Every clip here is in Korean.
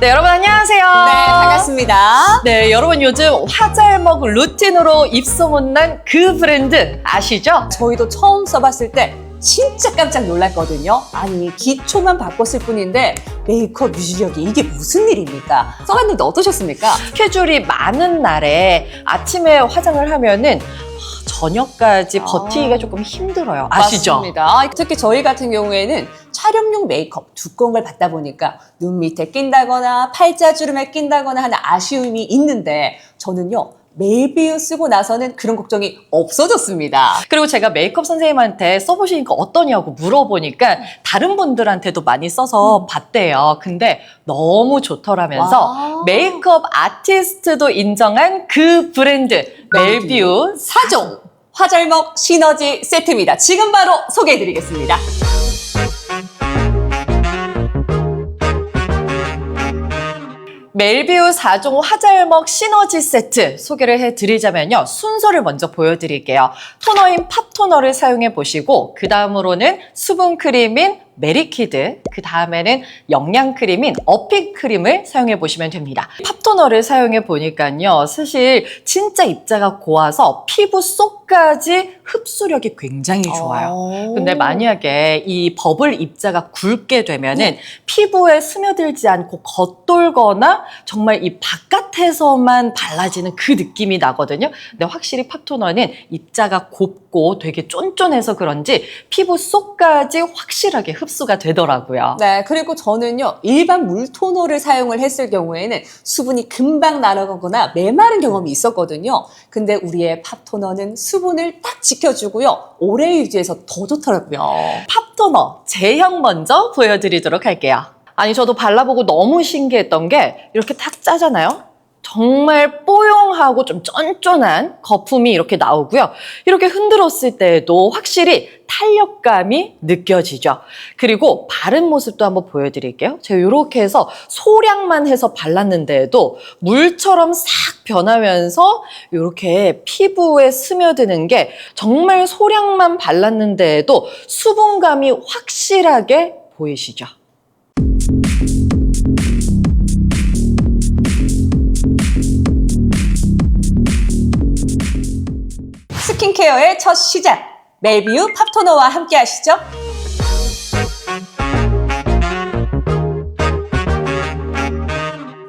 네, 여러분 안녕하세요. 네, 반갑습니다. 네, 여러분 요즘 화잘먹 루틴으로 입소문난 그 브랜드 아시죠? 저희도 처음 써봤을 때 진짜 깜짝 놀랐거든요. 아니, 기초만 바꿨을 뿐인데 메이크업 유지력이 이게 무슨 일입니까? 써봤는데 어떠셨습니까? 스케줄이 많은 날에 아침에 화장을 하면은 저녁까지 아. 버티기가 조금 힘들어요. 아시죠? 맞습니다. 특히 저희 같은 경우에는 촬영용 메이크업 두꺼운 걸 받다 보니까 눈 밑에 낀다거나 팔자주름에 낀다거나 하는 아쉬움이 있는데 저는요. 메이비유 쓰고 나서는 그런 걱정이 없어졌습니다. 그리고 제가 메이크업 선생님한테 써보시니까 어떠냐고 물어보니까 다른 분들한테도 많이 써서 봤대요. 근데 너무 좋더라면서 와. 메이크업 아티스트도 인정한 그 브랜드 멜뷰 사종 화잘먹 시너지 세트입니다. 지금 바로 소개해드리겠습니다. 멜뷰 4종 화잘먹 시너지 세트 소개를 해드리자면요. 순서를 먼저 보여드릴게요. 토너인 팝 토너를 사용해 보시고 그 다음으로는 수분 크림인 메리키드, 그 다음에는 영양 크림인 어픽크림을 사용해 보시면 됩니다. 팝토너를 사용해 보니까요. 사실 진짜 입자가 고와서 피부 속까지 흡수력이 굉장히 좋아요. 근데 만약에 이 버블 입자가 굵게 되면은 피부에 스며들지 않고 겉돌거나 정말 이 바깥에서만 발라지는 그 느낌이 나거든요. 근데 확실히 팝토너는 입자가 곱고 되게 쫀쫀해서 그런지 피부 속까지 확실하게 흡 수가 되더라고요. 네, 그리고 저는요, 일반 물 토너를 사용을 했을 경우에는 수분이 금방 날아가거나 메마른 경험이 있었거든요. 근데 우리의 팝 토너는 수분을 딱 지켜주고요, 오래 유지해서 더 좋더라고요. 팝토너 제형 먼저 보여드리도록 할게요. 아니 저도 발라보고 너무 신기했던 게 이렇게 탁 짜잖아요. 정말 뽀용하고 좀 쫀쫀한 거품이 이렇게 나오고요. 이렇게 흔들었을 때에도 확실히 탄력감이 느껴지죠. 그리고 바른 모습도 한번 보여드릴게요. 제가 이렇게 해서 소량만 해서 발랐는데도 물처럼 싹 변하면서 이렇게 피부에 스며드는 게 정말 소량만 발랐는데도 수분감이 확실하게 보이시죠? 스킨케어의 첫 시작, 멜비우 팝 토너와 함께 하시죠.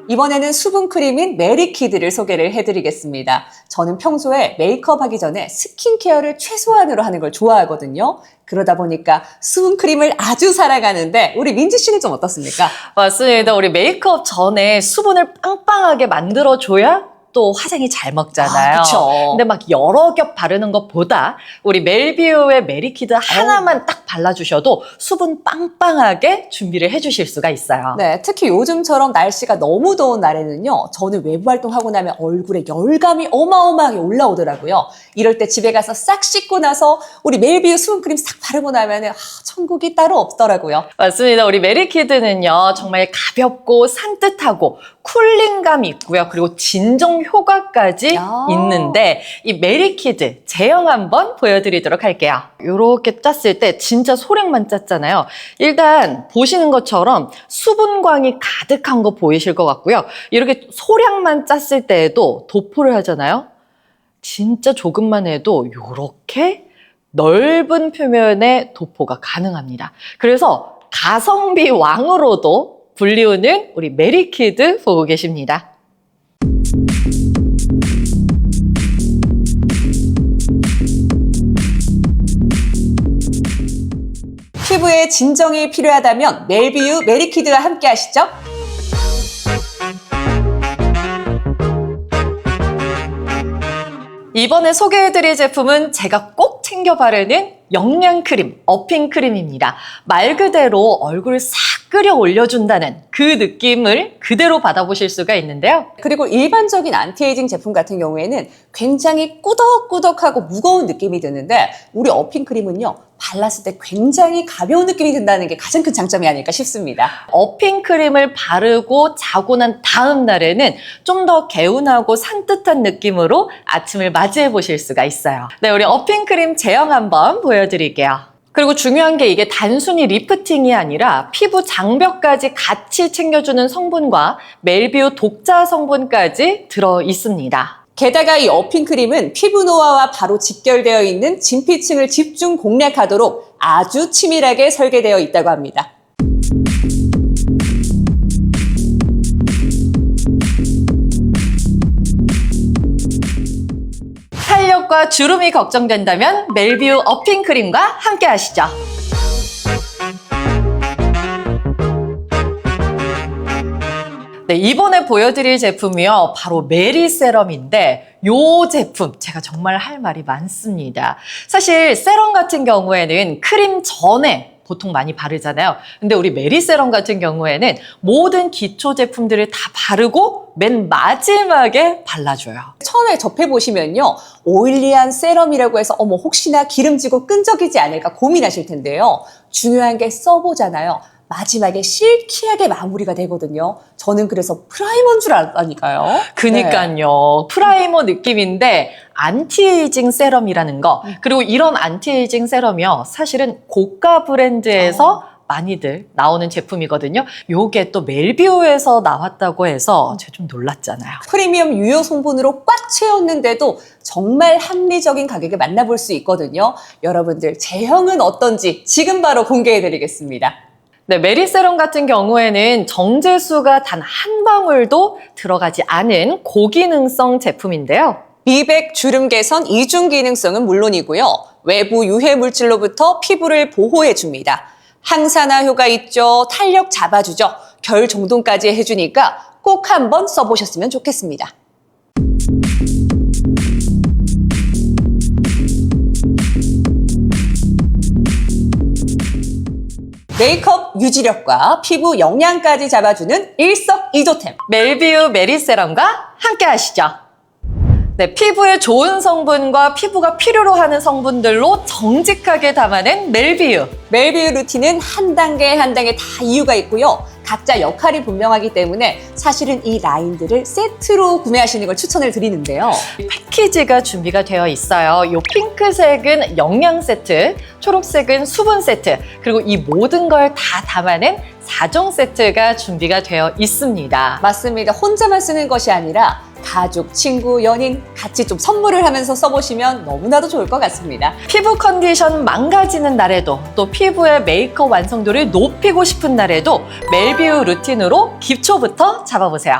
이번에는 수분 크림인 메리키드를 소개를 해드리겠습니다. 저는 평소에 메이크업 하기 전에 스킨케어를 최소한으로 하는 걸 좋아하거든요. 그러다 보니까 수분 크림을 아주 사랑하는데 우리 민지 씨는 좀 어떻습니까? 맞습니다. 우리 메이크업 전에 수분을 빵빵하게 만들어줘야 또 화장이 잘 먹잖아요. 아, 그쵸. 근데 막 여러 겹 바르는 것보다 우리 멜비우의 메리키드 하나만 딱 발라주셔도 수분 빵빵하게 준비를 해주실 수가 있어요. 네, 특히 요즘처럼 날씨가 너무 더운 날에는요, 저는 외부 활동하고 나면 얼굴에 열감이 어마어마하게 올라오더라고요. 이럴 때 집에 가서 싹 씻고 나서 우리 멜비우 수분크림 싹 바르고 나면은, 아, 천국이 따로 없더라고요. 맞습니다. 우리 메리키드는요, 정말 가볍고 산뜻하고 쿨링감이 있고요. 그리고 진정 효과까지 야. 있는데, 이 메리키드 제형 한번 보여드리도록 할게요. 이렇게 짰을 때 진짜 소량만 짰잖아요. 일단 보시는 것처럼 수분광이 가득한 거 보이실 것 같고요. 이렇게 소량만 짰을 때에도 도포를 하잖아요. 진짜 조금만 해도 이렇게 넓은 표면의 도포가 가능합니다. 그래서 가성비 왕으로도 불리우는 우리 메리키드 보고 계십니다. 피부에 진정이 필요하다면 멜비우 메리키드와 함께 하시죠. 이번에 소개해드릴 제품은 제가 꼭 챙겨 바르는 영양 크림, 어핑 크림입니다. 말 그대로 얼굴 싹 끌어 올려준다는 그 느낌을 그대로 받아보실 수가 있는데요. 그리고 일반적인 안티에이징 제품 같은 경우에는 굉장히 꾸덕꾸덕하고 무거운 느낌이 드는데 우리 어핑 크림은요 발랐을 때 굉장히 가벼운 느낌이 든다는 게 가장 큰 장점이 아닐까 싶습니다. 어핑 크림을 바르고 자고 난 다음 날에는 좀 더 개운하고 산뜻한 느낌으로 아침을 맞이해 보실 수가 있어요. 네, 우리 어핑 크림 제형 한번 보여드릴게요. 그리고 중요한 게 이게 단순히 리프팅이 아니라 피부 장벽까지 같이 챙겨주는 성분과 멜비우 독자 성분까지 들어 있습니다. 게다가 이 어핑 크림은 피부 노화와 바로 직결되어 있는 진피층을 집중 공략하도록 아주 치밀하게 설계되어 있다고 합니다. 탄력과 주름이 걱정된다면 멜비우 어핑 크림과 함께 하시죠. 네, 이번에 보여드릴 제품이요. 바로 메리 세럼인데 요 제품 제가 정말 할 말이 많습니다. 사실 세럼 같은 경우에는 크림 전에 보통 많이 바르잖아요. 근데 우리 메리 세럼 같은 경우에는 모든 기초 제품들을 다 바르고 맨 마지막에 발라줘요. 처음에 접해보시면요. 오일리한 세럼이라고 해서 어머 혹시나 기름지고 끈적이지 않을까 고민하실 텐데요. 중요한 게 써보잖아요. 마지막에 실키하게 마무리가 되거든요. 저는 그래서 프라이머인 줄 알았다니까요. 네. 그니까요. 프라이머 느낌인데 안티에이징 세럼이라는 거. 그리고 이런 안티에이징 세럼이요. 사실은 고가 브랜드에서 많이들 나오는 제품이거든요. 요게 또 멜비오에서 나왔다고 해서 제가 좀 놀랐잖아요. 프리미엄 유효 성분으로 꽉 채웠는데도 정말 합리적인 가격에 만나볼 수 있거든요. 여러분들 제형은 어떤지 지금 바로 공개해 드리겠습니다. 네, 메리세럼 같은 경우에는 정제수가 단 한 방울도 들어가지 않은 고기능성 제품인데요. 미백, 주름 개선, 이중 기능성은 물론이고요. 외부 유해 물질로부터 피부를 보호해 줍니다. 항산화 효과 있죠. 탄력 잡아주죠. 결 정돈까지 해주니까 꼭 한번 써보셨으면 좋겠습니다. 메이크업 유지력과 피부 영양까지 잡아주는 일석이조템. 멜비우 메리세럼과 함께 하시죠. 네, 피부에 좋은 성분과 피부가 필요로 하는 성분들로 정직하게 담아낸 멜비우. 멜비우 루틴은 한 단계 한 단계 다 이유가 있고요. 각자 역할이 분명하기 때문에 사실은 이 라인들을 세트로 구매하시는 걸 추천을 드리는데요. 패키지가 준비가 되어 있어요. 이 핑크색은 영양 세트, 초록색은 수분 세트, 그리고 이 모든 걸 다 담아낸 4종 세트가 준비가 되어 있습니다. 맞습니다. 혼자만 쓰는 것이 아니라 가족, 친구, 연인 같이 좀 선물을 하면서 써보시면 너무나도 좋을 것 같습니다. 피부 컨디션 망가지는 날에도 또 피부의 메이크업 완성도를 높이고 싶은 날에도 멜비우 루틴으로 기초부터 잡아보세요.